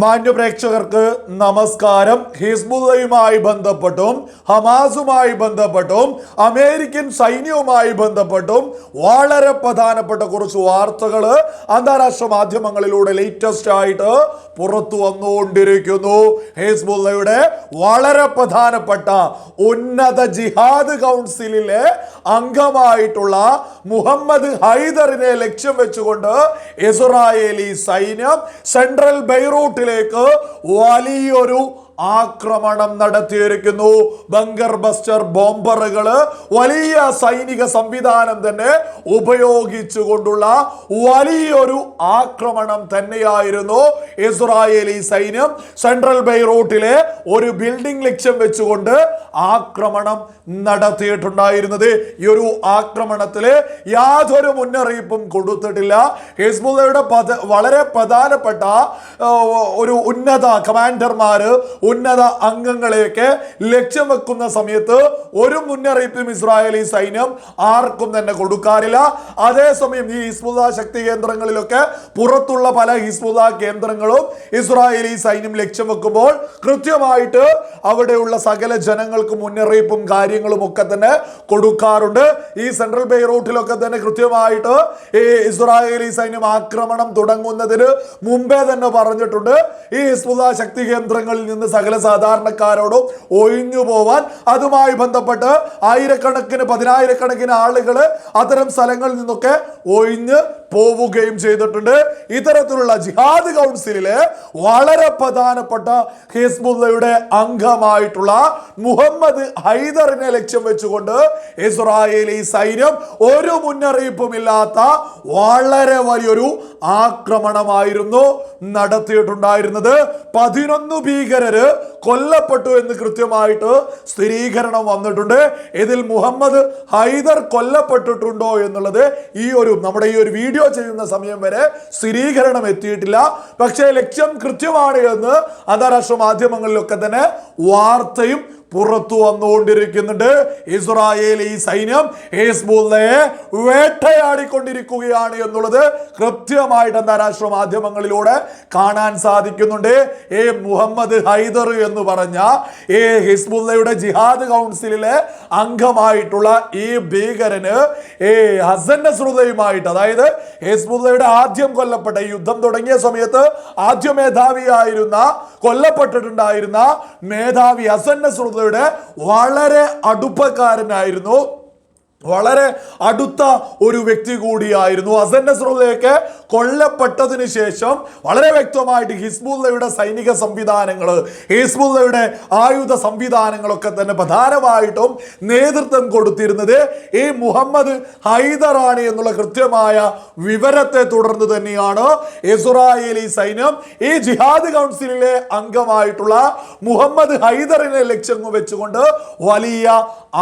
മാന്യ പ്രേക്ഷകർക്ക് നമസ്കാരം. ഹിസ്ബുള്ളയുമായി ബന്ധപ്പെട്ടും ഹമാസുമായി ബന്ധപ്പെട്ടും അമേരിക്കൻ സൈന്യവുമായി ബന്ധപ്പെട്ടും വളരെ പ്രധാനപ്പെട്ട കുറച്ച് വാർത്തകൾ അന്താരാഷ്ട്ര മാധ്യമങ്ങളിലൂടെ ലേറ്റസ്റ്റ് ആയിട്ട് പുറത്തു വന്നുകൊണ്ടിരിക്കുന്നു. ഹിസ്ബുള്ളയുടെ വളരെ പ്രധാനപ്പെട്ട ഉന്നത ജിഹാദ് കൗൺസിലിലെ അംഗമായിട്ടുള്ള മുഹമ്മദ് ഹൈദറിനെ ലക്ഷ്യം വെച്ചുകൊണ്ട് ഇസ്രായേലി സൈന്യം സെൻട്രൽ ബെയ്റൂട്ടിലേക്ക് വലിയൊരു ആക്രമണം നടത്തിയിരിക്കുന്നു. ബങ്കർ ബസ്റ്റർ ബോംബറുകൾ വലിയ സൈനിക സംവിധാനം തന്നെ ഉപയോഗിച്ചുകൊണ്ടുള്ള വലിയൊരു ആക്രമണം തന്നെയായിരുന്നു ഇസ്രായേലി സൈന്യം. സെൻട്രൽ ബെയ്റൂട്ടിലെ ഒരു ബിൽഡിംഗ് ലക്ഷ്യം വെച്ചുകൊണ്ട് ആക്രമണം നടത്തിയിട്ടുണ്ടായിരുന്നത്. ഈ ഒരു ആക്രമണത്തിൽ യാതൊരു മുന്നറിയിപ്പും കൊടുത്തിട്ടില്ല. ഹിസ്ബുദയുടെ വളരെ പ്രധാനപ്പെട്ട ഒരു ഉന്നത കമാൻഡർമാര് ഉന്നത അംഗങ്ങളെയൊക്കെ ലക്ഷ്യം വെക്കുന്ന സമയത്ത് ഒരു മുന്നറിയിപ്പും ഇസ്രായേലി സൈന്യം ആർക്കും തന്നെ കൊടുക്കാറില്ല. അതേസമയം ഈ ഹിസ്ബുദ ശക്തി കേന്ദ്രങ്ങളിലൊക്കെ പുറത്തുള്ള പല ഹിസ്ബുദ കേന്ദ്രങ്ങളും ഇസ്രായേലി സൈന്യം ലക്ഷ്യം വെക്കുമ്പോൾ കൃത്യമായിട്ട് അവിടെയുള്ള സകല ജനങ്ങൾക്ക് മുന്നറിയിപ്പും കാര്യങ്ങളും ഒക്കെ തന്നെ കൊടുക്കാറുണ്ട്. ഈ സെൻട്രൽ ബെയ്റൂട്ടിലൊക്കെ തന്നെ കൃത്യമായിട്ട് ഈ ഇസ്രായേലി സൈന്യം ആക്രമണം തുടങ്ങുന്നതിന് മുമ്പേ തന്നെ പറഞ്ഞിട്ടുണ്ട്. ഈ ഹിസ്ബുദ ശക്തി കേന്ദ്രങ്ങളിൽ നിന്ന് സകല സാധാരണക്കാരോടും ഒഴിഞ്ഞു പോവാൻ അതുമായി ബന്ധപ്പെട്ട് ആയിരക്കണക്കിന് പതിനായിരക്കണക്കിന് ആളുകൾ അത്തരം സ്ഥലങ്ങളിൽ നിന്നൊക്കെ ഒഴിഞ്ഞ് പോവുകയും ചെയ്തിട്ടുണ്ട്. ഇത്തരത്തിലുള്ള ജിഹാദ് കൗൺസിലിലെ വളരെ പ്രധാനപ്പെട്ട ഹിസ്ബുല്ലയുടെ അംഗമായിട്ടുള്ള മുഹമ്മദ് ഹൈദറിനെ ലക്ഷ്യം വെച്ചുകൊണ്ട് ഇസ്രായേലി സൈന്യം ഒരു മുന്നറിയിപ്പുമില്ലാത്ത വളരെ വലിയൊരു ആക്രമണമായിരുന്നു നടത്തിയിട്ടുണ്ടായിരുന്നത്. പതിനൊന്ന് ഭീകരര് കൊല്ലപ്പെട്ടു എന്ന് കൃത്യമായിട്ട് സ്ഥിരീകരണം വന്നിട്ടുണ്ട്. ഇതിൽ മുഹമ്മദ് ഹൈദർ കൊല്ലപ്പെട്ടിട്ടുണ്ടോ എന്നുള്ളത് ഈ ഒരു നമ്മുടെ ഈ ഒരു വീഡിയോ ചെയ്യുന്ന സമയം വരെ സ്ഥിരീകരണം എത്തിയിട്ടില്ല. പക്ഷേ ലക്ഷ്യം കൃത്യമാണ് എന്ന് അന്താരാഷ്ട്ര മാധ്യമങ്ങളിലൊക്കെ തന്നെ വാർത്തയും പുറത്തു വന്നുകൊണ്ടിരിക്കുന്നുണ്ട്. ഇസ്രായേൽ ഈ സൈന്യം ഹിസ്ബുള്ളയെ വേട്ടയാടിക്കൊണ്ടിരിക്കുകയാണ് എന്നുള്ളത് കൃത്യമായിട്ട് അന്താരാഷ്ട്ര മാധ്യമങ്ങളിലൂടെ കാണാൻ സാധിക്കുന്നുണ്ട്. ഏ മുഹമ്മദ് ഹൈദർ എന്ന് പറഞ്ഞ ഈ ഹിസ്ബുള്ളയുടെ ജിഹാദ് കൗൺസിലിലെ അംഗമായിട്ടുള്ള ഈ ഭീകരന് ഏ ഹസൻ നസ്രുദയുമായിട്ട് അതായത് ഹിസ്ബുള്ളയുടെ ആദ്യം കൊല്ലപ്പെട്ട യുദ്ധം തുടങ്ങിയ സമയത്ത് ആദ്യ മേധാവിയായിരുന്ന കൊല്ലപ്പെട്ടിട്ടുണ്ടായിരുന്ന മേധാവി ഹസൻ നസ്രുദയുടെ വളരെ അടുപ്പക്കാരനായിരുന്നു. വളരെ അടുത്ത ഒരു വ്യക്തി കൂടിയായിരുന്നു. അസൻ നസ്രുള്ളയൊക്കെ കൊല്ലപ്പെട്ടതിന് ശേഷം വളരെ വ്യക്തമായിട്ട് ഹിസ്ബുല്ലയുടെ സൈനിക സംവിധാനങ്ങൾ ഹിസ്ബുല്ലയുടെ ആയുധ സംവിധാനങ്ങളൊക്കെ തന്നെ പ്രധാനമായിട്ടും നേതൃത്വം കൊടുത്തിരുന്നത് ഈ മുഹമ്മദ് ഹൈദറാണ് എന്നുള്ള കൃത്യമായ വിവരത്തെ തുടർന്ന് തന്നെയാണ് ഇസ്രായേലി സൈന്യം ഈ ജിഹാദ് കൗൺസിലിലെ അംഗമായിട്ടുള്ള മുഹമ്മദ് ഹൈദറിനെ ലക്ഷ്യം വെച്ചുകൊണ്ട് വലിയ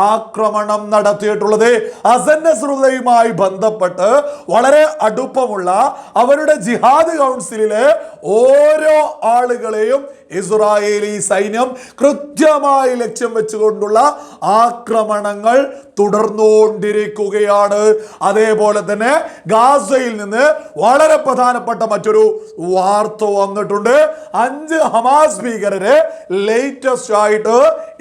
ആക്രമണം നടത്തിയിട്ടുള്ളത്. അസൻ നസ്രുള്ളയുമായി ബന്ധപ്പെട്ട് വളരെ അടുപ്പമുള്ള അവരുടെ ജിഹാദ് കൗൺസിലിലെ ഓരോ ആളുകളെയും ഇസ്രായേലി സൈന്യം കൃത്യമായി ലക്ഷ്യം വെച്ചുകൊണ്ടുള്ള ആക്രമണങ്ങൾ തുടർന്നുകൊണ്ടിരിക്കുകയാണ്. അതേപോലെ തന്നെ ഗാസയിൽ നിന്ന് വളരെ പ്രധാനപ്പെട്ട മറ്റൊരു വാർത്ത വന്നിട്ടുണ്ട്. അഞ്ച് ഹമാസ് ഭീകരരെ ലേറ്റസ്റ്റ് ആയിട്ട്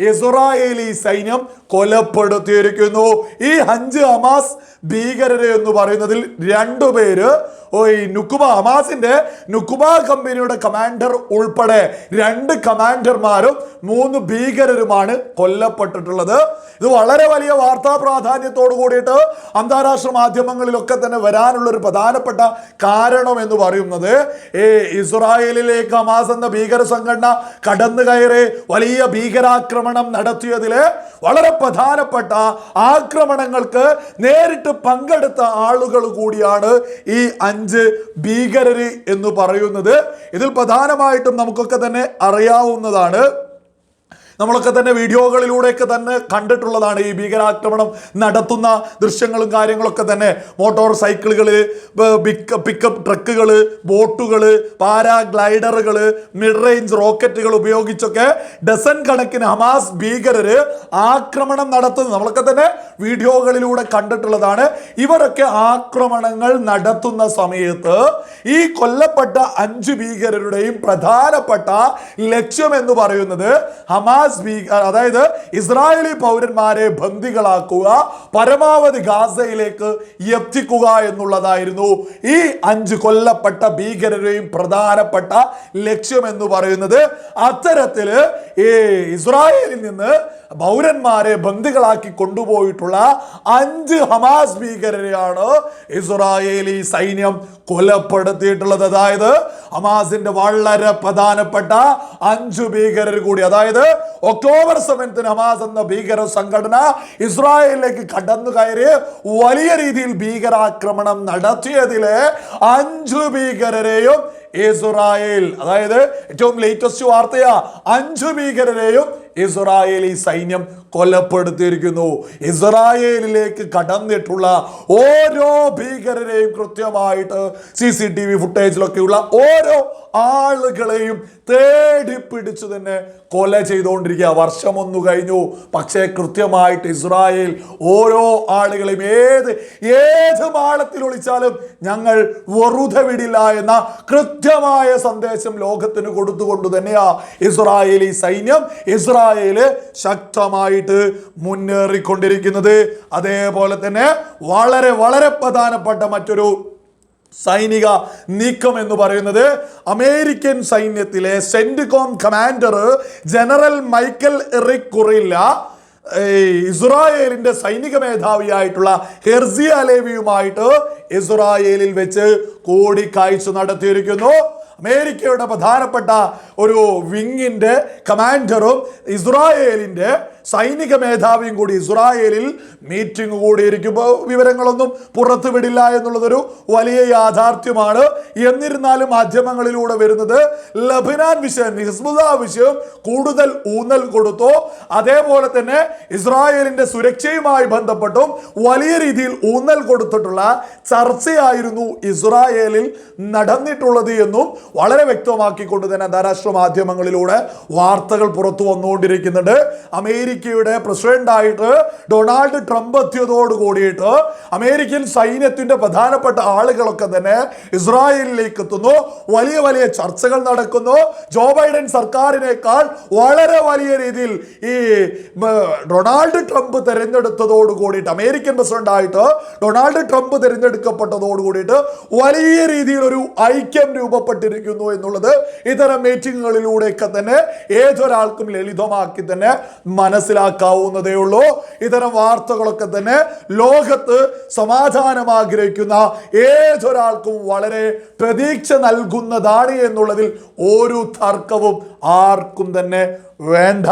ഇസ്രായേലി സൈന്യം കൊലപ്പെടുത്തിയിരിക്കുന്നു. ഈ അഞ്ച് ഹമാസ് ഭീകരരെ എന്ന് പറയുന്നതിൽ രണ്ടുപേര് ഓ ഈ നുക്കുബ ഹമാസിന്റെ നുക്കുബ കമ്പനിയുടെ കമാൻഡർ ഉൾപ്പെടെ രണ്ട് കമാൻഡർമാരും മൂന്ന് ഭീകരരുമാണ് കൊല്ലപ്പെട്ടിട്ടുള്ളത്. ഇത് വളരെ വലിയ വാർത്താ പ്രാധാന്യത്തോട് കൂടിയിട്ട് അന്താരാഷ്ട്ര മാധ്യമങ്ങളിലൊക്കെ തന്നെ വരാനുള്ള ഒരു പ്രധാനപ്പെട്ട കാരണം എന്ന് പറയുന്നത് ഈ ഇസ്രായേലിലേക്ക് ഹമാസ് എന്ന ഭീകര സംഘടന കടന്നു കയറി വലിയ ഭീകരാക്രമണം നടത്തിയതിലെ വളരെ പ്രധാനപ്പെട്ട ആക്രമണങ്ങൾക്ക് നേരിട്ട് പങ്കെടുത്ത ആളുകൾ കൂടിയാണ് ഈ അഞ്ച് ഭീകരര് എന്ന് പറയുന്നത് ഇതിൽ പ്രധാനമായിട്ടും നമുക്കൊക്കെ തന്നെ അറിയാവുന്നതാണ്. നമ്മളൊക്കെ തന്നെ വീഡിയോകളിലൂടെയൊക്കെ തന്നെ കണ്ടിട്ടുള്ളതാണ് ഈ ഭീകരാക്രമണം നടത്തുന്ന ദൃശ്യങ്ങളും കാര്യങ്ങളൊക്കെ തന്നെ. മോട്ടോർ സൈക്കിളുകൾ പിക്കപ്പ് ട്രക്കുകൾ ബോട്ടുകൾ പാരാഗ്ലൈഡറുകൾ മിഡ് റേഞ്ച് റോക്കറ്റുകൾ ഉപയോഗിച്ചൊക്കെ ഡസൻ കണക്കിന് ഹമാസ് ഭീകരർ ആക്രമണം നടത്തുന്നത്. നമ്മളൊക്കെ തന്നെ വീഡിയോകളിലൂടെ കണ്ടിട്ടുള്ളതാണ്. ഇവരൊക്കെ ആക്രമണങ്ങൾ നടത്തുന്ന സമയത്ത് ഈ കൊല്ലപ്പെട്ട അഞ്ച് ഭീകരരുടെയും പ്രധാനപ്പെട്ട ലക്ഷ്യം എന്ന് പറയുന്നത് ഹമാസ് ഭീകർ അതായത് ഇസ്രായേലി പൗരന്മാരെ ബന്ദികളാക്കുക പരമാവധി ഗാസയിലേക്ക് എത്തിക്കുക എന്നുള്ളതായിരുന്നു ഈ അഞ്ച് കൊല്ലപ്പെട്ട ഭീകരരെയും പ്രധാനപ്പെട്ട ലക്ഷ്യം എന്ന് പറയുന്നത്. അത്തരത്തിൽ ഈ ഇസ്രായേലിൽ നിന്ന് പൗരന്മാരെ ബന്ദികളാക്കി കൊണ്ടുപോയിട്ടുള്ള അഞ്ച് ഹമാസ് ഭീകരരെയാണ് ഇസ്രായേലി സൈന്യം കൊലപ്പെടുത്തിയിട്ടുള്ളത്. അതായത് ഹമാസിന്റെ വളരെ പ്രധാനപ്പെട്ട അഞ്ച് ഭീകരർ കൂടി അതായത് ഒക്ടോബർ സെവൻത്തിന് ഹമാസ് എന്ന ഭീകര സംഘടന ഇസ്രായേലിലേക്ക് കടന്നു കയറി വലിയ രീതിയിൽ ഭീകരാക്രമണം നടത്തിയതിലെ അഞ്ച് ഭീകരരെയും ഇസ്രായേൽ അതായത് ഏറ്റവും ലേറ്റസ്റ്റ് വാർത്തയാ അഞ്ചു ഭീകരരെയും ഇസ്രായേലി സൈന്യം കൊലപ്പെടുത്തിയിരിക്കുന്നു. ഇസ്രായേലിലേക്ക് കടന്നിട്ടുള്ള ഓരോ ഭീകരരെയും കൃത്യമായിട്ട് സി സി ടി വി ഫുട്ടേജിലൊക്കെയുള്ള ഓരോ ആളുകളെയും തേടി പിടിച്ചു തന്നെ കൊല ചെയ്തുകൊണ്ടിരിക്കുക. വർഷമൊന്നു കഴിഞ്ഞു. പക്ഷേ കൃത്യമായിട്ട് ഇസ്രായേൽ ഓരോ ആളുകളെയും ഏത് ഏത് മാളത്തിൽ ഒളിച്ചാലും ഞങ്ങൾ വെറുതെ വിടില്ല എന്ന കൃത്യമായ സന്ദേശം ലോകത്തിന് കൊടുത്തുകൊണ്ട് തന്നെയാ ഇസ്രായേലി സൈന്യം ഇസ്രായേൽ ശക്തമായിട്ട് മുന്നേറിക്കൊണ്ടിരിക്കുന്നത്. അതേപോലെ തന്നെ വളരെ വളരെ പ്രധാനപ്പെട്ട മറ്റൊരു സൈനിക നീക്കം എന്ന് പറയുന്നത് അമേരിക്കൻ സൈന്യത്തിലെ CENTCOM commander general Michael Erik Kurilla ഏയ് ഇസ്രായേലിന്റെ സൈനിക മേധാവിയായിട്ടുള്ള ഹെർസി അലേവിയുമായിട്ട് ഇസ്രായേലിൽ വെച്ച് കൂടിക്കാഴ്ച നടത്തിയിരിക്കുന്നു. അമേരിക്കയുടെ പ്രധാനപ്പെട്ട ഒരു വിങ്ങിന്റെ കമാൻഡറും ഇസ്രായേലിന്റെ സൈനിക മേധാവിയും കൂടി ഇസ്രായേലിൽ മീറ്റിംഗ് കൂടിയിരിക്കുമ്പോൾ വിവരങ്ങളൊന്നും പുറത്തു വിടില്ല എന്നുള്ളതൊരു വലിയ യാഥാർത്ഥ്യമാണ്. എന്നിരുന്നാലും മാധ്യമങ്ങളിലൂടെ വരുന്നത് ലബിനാൻ വിഷയം ഹിസ്ബുദ വിഷയം കൂടുതൽ ഊന്നൽ കൊടുത്തു. അതേപോലെ തന്നെ ഇസ്രായേലിന്റെ സുരക്ഷയുമായി ബന്ധപ്പെട്ടും വലിയ രീതിയിൽ ഊന്നൽ കൊടുത്തിട്ടുള്ള ചർച്ചയായിരുന്നു ഇസ്രായേലിൽ നടന്നിട്ടുള്ളത് എന്നും വളരെ വ്യക്തമാക്കിക്കൊണ്ട് തന്നെ അന്താരാഷ്ട്ര മാധ്യമങ്ങളിലൂടെ വാർത്തകൾ പുറത്തു വന്നുകൊണ്ടിരിക്കുന്നുണ്ട്. അമേരിക്കയുടെ പ്രസിഡന്റായിട്ട് ഡൊണാൾഡ് ട്രംപ് എത്തിയതോട് കൂടിയിട്ട് അമേരിക്കൻ സൈന്യത്തിന്റെ പ്രധാനപ്പെട്ട ആളുകളൊക്കെ തന്നെ ഇസ്രായേലിലേക്ക് എത്തുന്നു. വലിയ വലിയ ചർച്ചകൾ നടക്കുന്നു. ജോ ബൈഡൻ സർക്കാരിനേക്കാൾ വളരെ വലിയ രീതിയിൽ ഈ ഡൊണാൾഡ് ട്രംപ് തിരഞ്ഞെടുത്തതോട് കൂടിയിട്ട് അമേരിക്കൻ പ്രസിഡന്റായിട്ട് ഡൊണാൾഡ് ട്രംപ് തിരഞ്ഞെടുക്കപ്പെട്ടതോട് കൂടിയിട്ട് വലിയ രീതിയിൽ ഒരു ഐക്യം രൂപപ്പെട്ടിരിക്കുന്നു എന്നുള്ളത് ഇത്തരം മീറ്റിങ്ങുകളിലൂടെയൊക്കെ തന്നെ ഏതൊരാൾക്കും ലളിതമാക്കി തന്നെ മനസ്സിലാക്കാവുന്നതേ ഉള്ളൂ ഇത്തരം വാർത്തകളൊക്കെ തന്നെ ലോകത്ത് സമാധാനം ആഗ്രഹിക്കുന്ന ഏതൊരാൾക്കും വളരെ പ്രതീക്ഷ നൽകുന്നതാണ് എന്നുള്ളതിൽ ഒരു തർക്കവും ആർക്കും തന്നെ വേണ്ട.